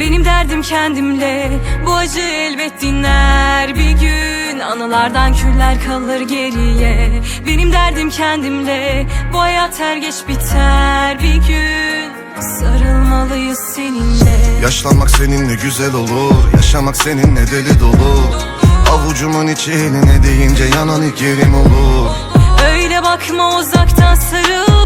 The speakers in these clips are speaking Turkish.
Benim derdim kendimle. Bu acı elbet dinler. Bir gün Anılardan küller kalır geriye. Benim derdim kendimle. Bu hayat her geç biter. Bir gün Sarılmalıyız seninle. Yaşlanmak seninle güzel olur. Yaşamak seninle deli dolu. Avucumun içi eline deyince yanan ilk yerim olur. Öyle bakma uzaktan sarıl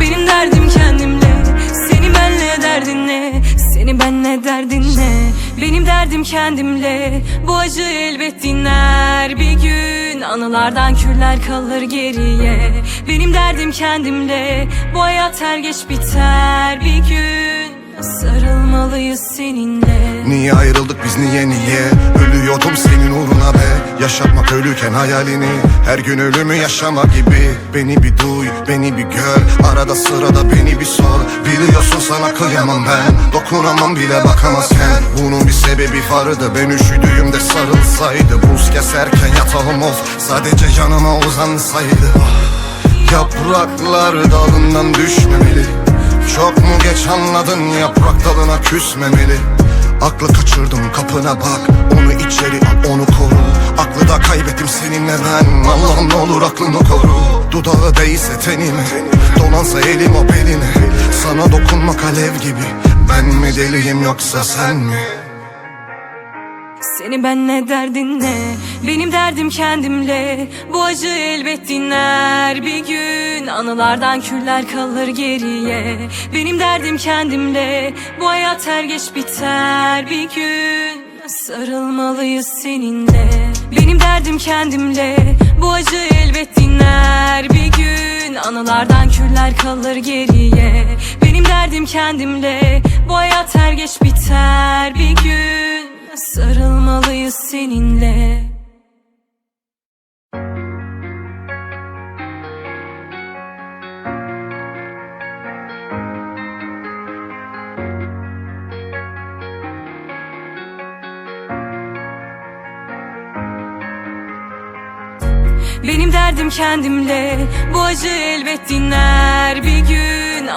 Benim derdim kendimle. Senin benle derdin ne? Senin benle derdin ne? Benim derdim kendimle. Bu acı elbet dinler. Bir gün Anılardan küller kalır geriye. Benim derdim kendimle. Bu hayat her geç biter. Bir gün Sarılmalıyız seninle. Niye ayrıldık biz niye niye? Ölüyordum senin uğruna be. Yaşatmak ölüken hayalini. Her gün ölümü yaşama gibi. Beni bir duy beni bir gör. Arada sırada beni bir sor. Biliyorsun sana kıyamam ben. Dokunamam bile bakamazken. Bunun bir sebebi vardı. Ben üşüdüğümde sarılsaydı. Buz keserken yatalım of. Sadece yanıma uzansaydı. Ah, Yapraklar dalından düşmemeli çok mu geç anladın yaprak dalına küsmemeli? Aklı kaçırdım kapına bak Onu içeri al onu koru. Aklı da kaybettim seninle ben Allah'ım ne olur aklını koru. Dudağı değilse tenime Donansa elim o beline. Sana dokunmak alev gibi Ben mi deliyim yoksa sen mi? Seni ben ne derdin ne? Benim derdim kendimle. Bu acı elbet dinler bir gün. Anılardan küller kalır geriye. Benim derdim kendimle. Bu hayat her geç biter bir gün. Sarılmalıyız seninle. Benim derdim kendimle. Bu acı elbet dinler bir gün. Anılardan küller kalır geriye. Benim derdim kendimle. Bu hayat her geç biter bir gün Sarılmalıyız seninle. Benim derdim kendimle. Bu acı elbet dinler. Bir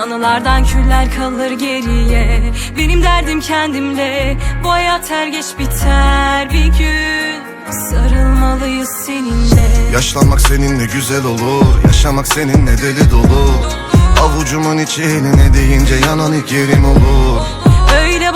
Anılardan küller kalır geriye. Benim derdim kendimle. Bu hayat her geç biter. Bir gün Sarılmalıyız seninle. Yaşlanmak seninle güzel olur. Yaşamak seninle deli dolu. Avucumun içi eline deyince yanan ilk yerim olur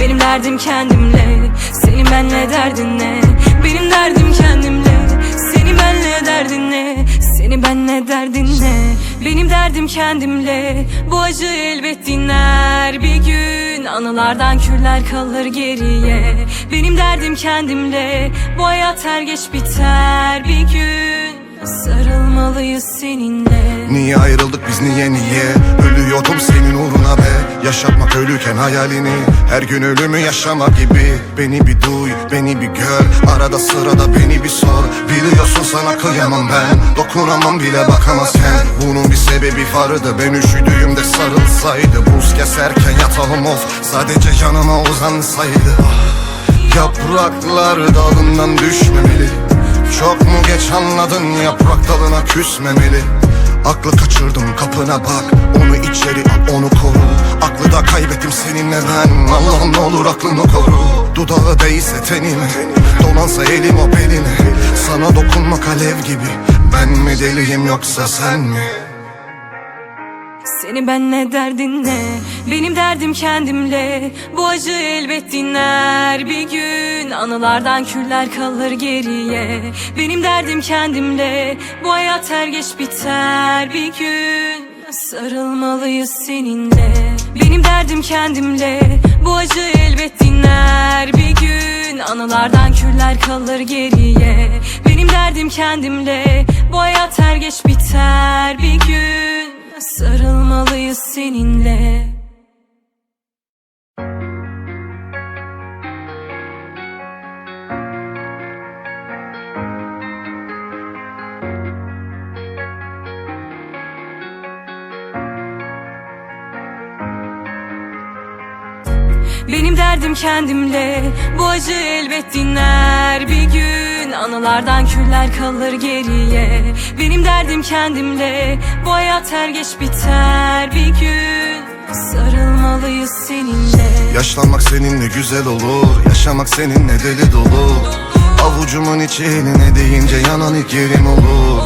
Benim derdim kendimle. Senin benle derdin ne? Benim derdim kendimle. Senin benle derdin ne? Senin benle derdin ne? Benim derdim kendimle. Bu acı elbet dinler. Bir gün Anılardan küller kalır geriye. Benim derdim kendimle. Bu hayat her geç biter. Bir gün Sarılmalıyız seninle. Niye ayrıldık biz niye niye? Ölüyordum ölüken hayalini Her gün ölümü yaşama gibi. Beni bir duy beni bir gör. Arada sırada beni bir sor. Biliyorsun sana kıyamam ben. Dokunamam bile bakamazken Bunun bir sebebi vardı. Ben üşüdüğümde sarılsaydı. Buz keserken yatalım of. Sadece yanıma uzansaydı. Yapraklar dalından düşmemeli. Çok mu geç anladın? Yaprak dalına küsmemeli. Aklı kaçırdım kapına bak. Onu içeri al onu koru Aklı da kaybettim seninle ben Allah'ım ne olur aklını koru Dudağı değilse tenime Donansa elim o beline. Sana dokunmak alev gibi. Ben mi deliyim yoksa sen mi? Seni ben ne derdin ne? Benim derdim kendimle. Bu acı elbet dinler. Bir gün anılardan küller kalır geriye. Benim derdim kendimle. Bu hayat her geç biter. Bir gün sarılmalıyız seninle. Benim derdim kendimle. Bu acı elbet dinler Bir gün. Anılardan küller kalır geriye. Benim derdim kendimle. Bu hayat her geç biter Bir gün. Sarılmalıyız seninle Benim derdim kendimle. Bu acı elbet dinler. Bir gün anılardan küller kalır geriye. Benim derdim kendimle. Bu hayat her geç biter. Bir gün sarılmalıyız seninle. Yaşlanmak seninle güzel olur. Yaşamak seninle deli dolu. Avucumun içi eline deyince yanan ilk yerim olur.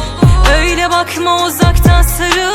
Öyle bakma uzaktan sarıl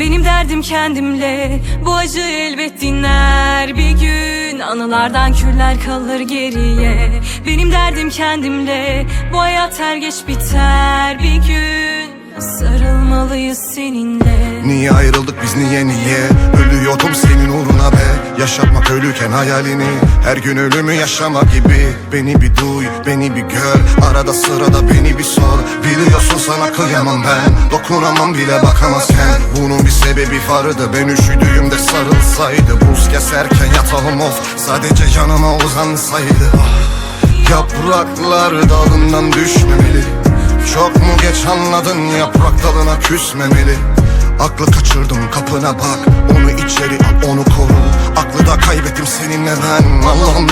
Benim derdim kendimle. Bu acı elbet dinler. Bir gün anılardan küller kalır geriye. Benim derdim kendimle. Bu hayat her geç biter. Bir gün sarılmalıyız seninle. Niye ayrıldık biz niye niye? Ölüyordum senin uğruna be. Yaşatmak ölüken hayalini. Her gün ölümü yaşama gibi. Beni bir duy beni bir gör. Arada sırada beni bir sor. Biliyorsun sana kıyamam ben. Dokunamam bile bakamazken Bunun bir sebebi vardı. Ben üşüdüğümde sarılsaydı. Buz keserken yatalım of. Sadece yanıma uzansaydı. Ah, Yapraklar dalından düşmemeli çok mu geç anladın yaprak dalına küsmemeli? Aklı kaçırdım kapına bak. Onu içeri onu koru. Aklı da kaybettim seninle ben. Allah'ım